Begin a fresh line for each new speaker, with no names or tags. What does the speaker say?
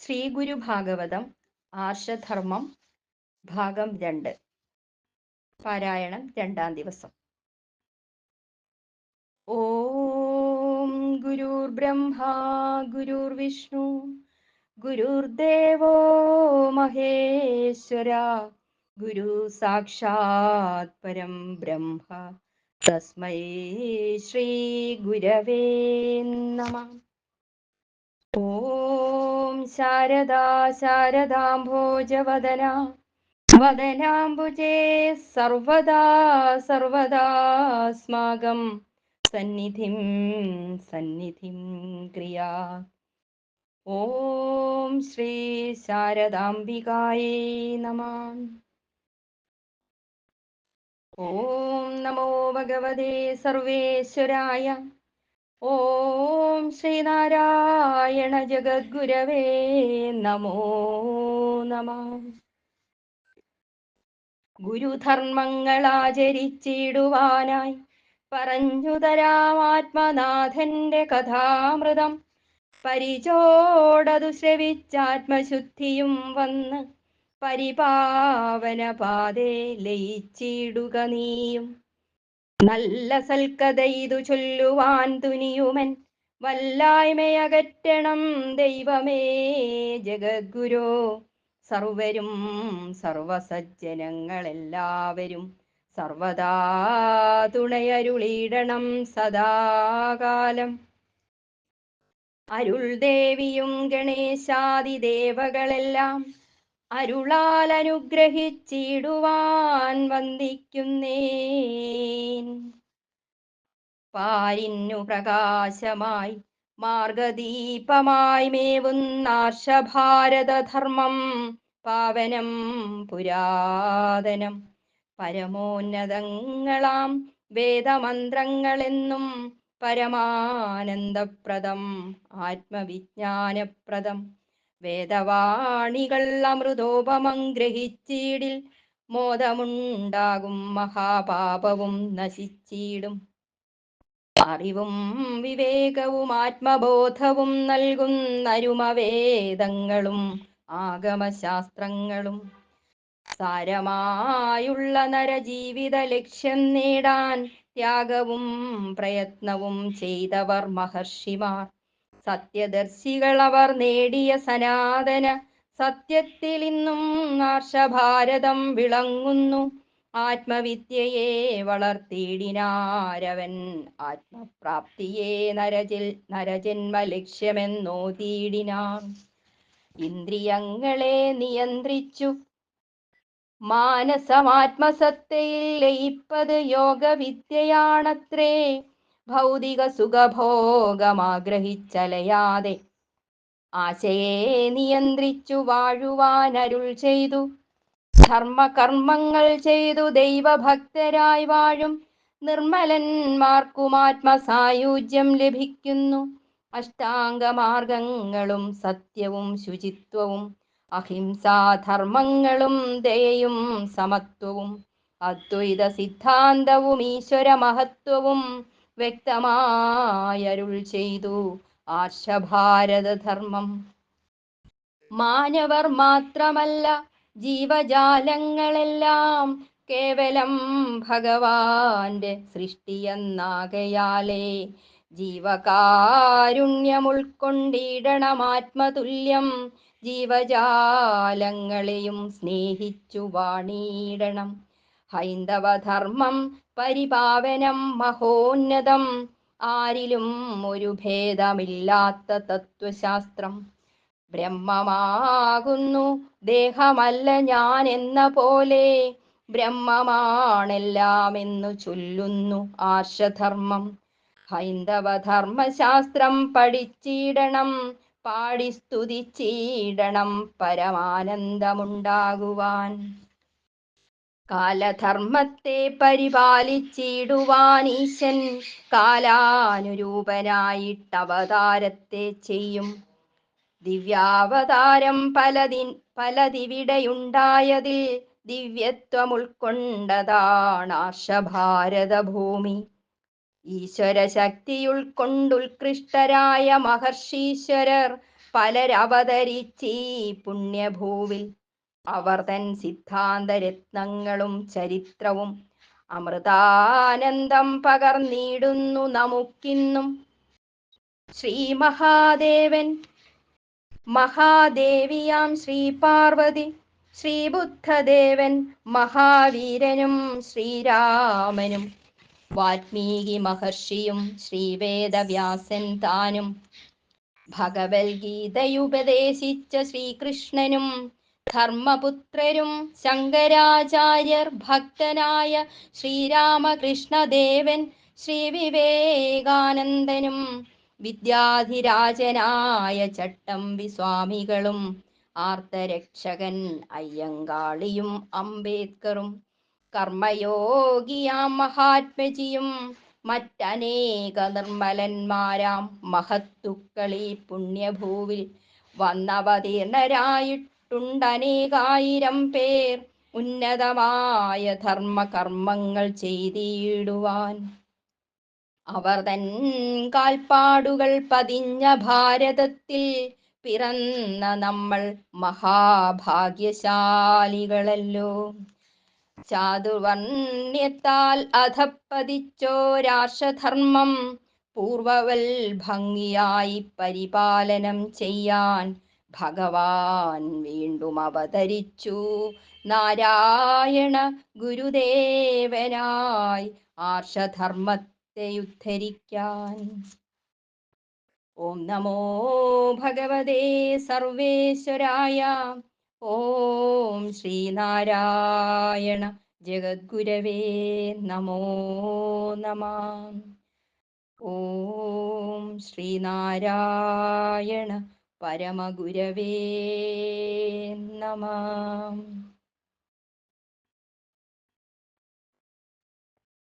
ശ്രീ ഗുരു ഭാഗവതം ആർഷധർമ്മം ഭാഗം രണ്ട് പാരായണം രണ്ടാം ദിവസം. ഓം ഗുരുർ ബ്രഹ്മ ഗുരുർ വിഷ്ണു ഗുരുർദേവോ മഹേശ്വര ഗുരു സാക്ഷാത് പരം ബ്രഹ്മ തസ്മൈ ശ്രീ ഗുരവേ നമഃ. ഓം ശാരദാ ശാരദാംഭോജവദന വദനാംബുജേ സർവദാ സർവദാസ്മാകം സന്നിധിം സന്നിധിം ക്രിയാ. ഓം ശ്രീ ശാരദാംബികായേ നമ. ഓം നമോ ഭഗവതേ സർവേശ്വരായ. ഓം ശ്രീനാരായണ ജഗദ്ഗുരവേ നമോ നമ. ഗുരുധർമ്മങ്ങൾ ആചരിച്ചിടുവാനായി പറഞ്ഞു തരാം ആത്മനാഥന്റെ കഥാമൃതം. പരിചോടതു ശ്രവിച്ചാത്മശുദ്ധിയും വന്ന് പരിപാവന പാതേ ലയിച്ചിടുക നീയും. നല്ല സൽക്കഥ ഇതു ചൊല്ലുവാൻ തുനിയുമൻ. വല്ലായ്മയകറ്റണം ദൈവമേ ജഗദ്ഗുരോ. സർവരും സർവസജ്ജനങ്ങളെല്ലാവരും സർവദാ തുണയരുളിയിടണം സദാകാലം. അരുൾ ദേവിയും ഗണേശാദിദേവകളെല്ലാം അരുളാൽ അനുഗ്രഹിച്ചിടുവാൻ വന്ദിക്കുന്നേൻ. പാരിന്നു പ്രകാശമായി മാർഗദീപമായി മേവുന്നാർഷഭാരതധർമ്മം പാവനം പുരാതനം. പരമോന്നതങ്ങളാം വേദമന്ത്രങ്ങളെന്നും പരമാനന്ദപ്രദം ആത്മവിജ്ഞാനപ്രദം. വേദവാണികൾ അമൃതോപമം ഗ്രഹിച്ചീടിൽ മോദമുണ്ടാകും മഹാപാപവും നശിച്ചീടും. അറിവും വിവേകവും ആത്മബോധവും നൽകുന്നരുമവേദങ്ങളും ആഗമശാസ്ത്രങ്ങളും. സാരമായുള്ള നരജീവിത ലക്ഷ്യം നേടാൻ ത്യാഗവും പ്രയത്നവും ചെയ്തവർ മഹർഷിമാർ. സത്യദർശികൾ അവർ നേടിയ സനാതന സത്യത്തിൽ ഇന്നും ആർഷഭാരതം വിളങ്ങുന്നു. ആത്മവിദ്യയെ വളർത്തിയിടിനാരവൻ ആത്മപ്രാപ്തിയെ നരജിൽ നരജന്മ ലക്ഷ്യമെന്നോതിയിടിനാർ ഇന്ദ്രിയങ്ങളെ നിയന്ത്രിച്ചു. മാനസമാത്മസത്തയിൽ ലയിപ്പത് യോഗവിദ്യയാണത്രേ. ഭൗതിക സുഖഭോഗമാഗ്രഹിച്ചലയാതെ ആശയെ നിയന്ത്രിച്ചു വാഴുവാൻ അരുൾ ചെയ്തു. ധർമ്മകർമ്മങ്ങൾ ചെയ്തു ദൈവഭക്തരായി വാഴും. നിർമ്മലന്മാർക്കും ആത്മസായുജ്യം ലഭിക്കുന്നു. അഷ്ടാംഗമാർഗങ്ങളും സത്യവും ശുചിത്വവും അഹിംസാധർമ്മങ്ങളും ദയയും സമത്വവും അദ്വൈത സിദ്ധാന്തവും ഈശ്വര മഹത്വവും വ്യക്തമായരുൾ ചെയ്തു. ആർഷഭാരതധർമ്മം. മാനവർ മാത്രമല്ല ജീവജാലങ്ങളെല്ലാം കേവലം ഭഗവാന്റെ സൃഷ്ടിയെന്നാകയാലേ. ജീവകാരുണ്യം ഉൾക്കൊണ്ടിടണമാത്മതുല്യം ജീവജാലങ്ങളെയും സ്നേഹിച്ചു വാണിയിടണം ഹൈന്ദവധർമ്മം പരിപാവനം മഹോന്നതം. ആരിലും ഒരു ഭേദമില്ലാത്ത തത്വശാസ്ത്രം. ബ്രഹ്മമാകുന്നു ദേഹമല്ല ഞാൻ എന്ന പോലെ. ബ്രഹ്മമാണെല്ലാമെന്നു ചൊല്ലുന്നു ആർഷധർമ്മം. ഹൈന്ദവധർമ്മശാസ്ത്രം പഠിച്ചിടണം പാടി സ്തുതിച്ചിടണം പരമാനന്ദമുണ്ടാകുവാൻ. കാലധർമ്മത്തെ പരിപാലിച്ചിടുവാൻ ഈശൻ കാലാനുരൂപനായിട്ടവതാരത്തെ ചെയ്യും. ദിവ്യാവതാരം പലതി പലതിവിടെയുണ്ടായതിൽ ദിവ്യത്വം ഉൾക്കൊണ്ടതാണ് ആർഷഭാരതഭൂമി. ഈശ്വര ശക്തി ഉൾക്കൊണ്ടുത്കൃഷ്ടരായ മഹർഷീശ്വരർ പലരവതരിച്ചീ പുണ്യഭൂവിൽ അവർ തൻ സിദ്ധാന്തരത്നങ്ങളും ചരിത്രവും അമൃതാനന്ദം പകർന്നിടുന്നു നമുക്കിന്നും. ശ്രീ മഹാദേവൻ മഹാദേവിയാം ശ്രീ പാർവതി ശ്രീ ശ്രീബുദ്ധദേവൻ മഹാവീരനും ശ്രീരാമനും വാത്മീകി മഹർഷിയും ശ്രീ വേദവ്യാസൻ താനും ഭഗവത്ഗീതയുപദേശിച്ച ശ്രീകൃഷ്ണനും ധർമ്മപുത്രരും ശങ്കരാചാര്യർ ഭക്തനായ ശ്രീരാമകൃഷ്ണദേവൻ ശ്രീ വിവേകാനന്ദനും വിദ്യാധിരാജനായ ചട്ടമ്പി സ്വാമികളും ആർത്തരക്ഷകൻ അയ്യങ്കാളിയും അംബേദ്കറും കർമ്മയോഗിയാം മഹാത്മജിയും മറ്റനേക നിർമ്മലന്മാരാം മഹത്തുക്കളീ പുണ്യഭൂവിൽ വന്നവതീർണരായിട്ടുണ്ടനേകായിരം പേർ ഉന്നതമായ ധർമ്മകർമ്മങ്ങൾ ചെയ്തിടുവാൻ. അവർ തൻ കാൽപ്പാടുകൾ പതിഞ്ഞ ഭാരതത്തിൽ പിറന്ന നമ്മൾ മഹാഭാഗ്യശാലികളല്ലോ. ചാതുർവർണ്യത്താൽ അധപ്പതിച്ചോ രാഷധർമ്മം പൂർവവൽ ഭംഗിയായി പരിപാലനം ചെയ്യാൻ ഭഗവാൻ വീണ്ടും അവതരിച്ചു. നാരായണ ഗുരുദേവനായി ആർഷധർമ്മത്തെ ഉദ്ധരിക്കാൻ. ഓം നമോ ഭഗവതേ സർവേശ്വരായ. ഓം ശ്രീനാരായണ ജഗദ്ഗുരവേ നമോ നമ. ഓം ശ്രീനാരായണ പരമഗുരവേ നമ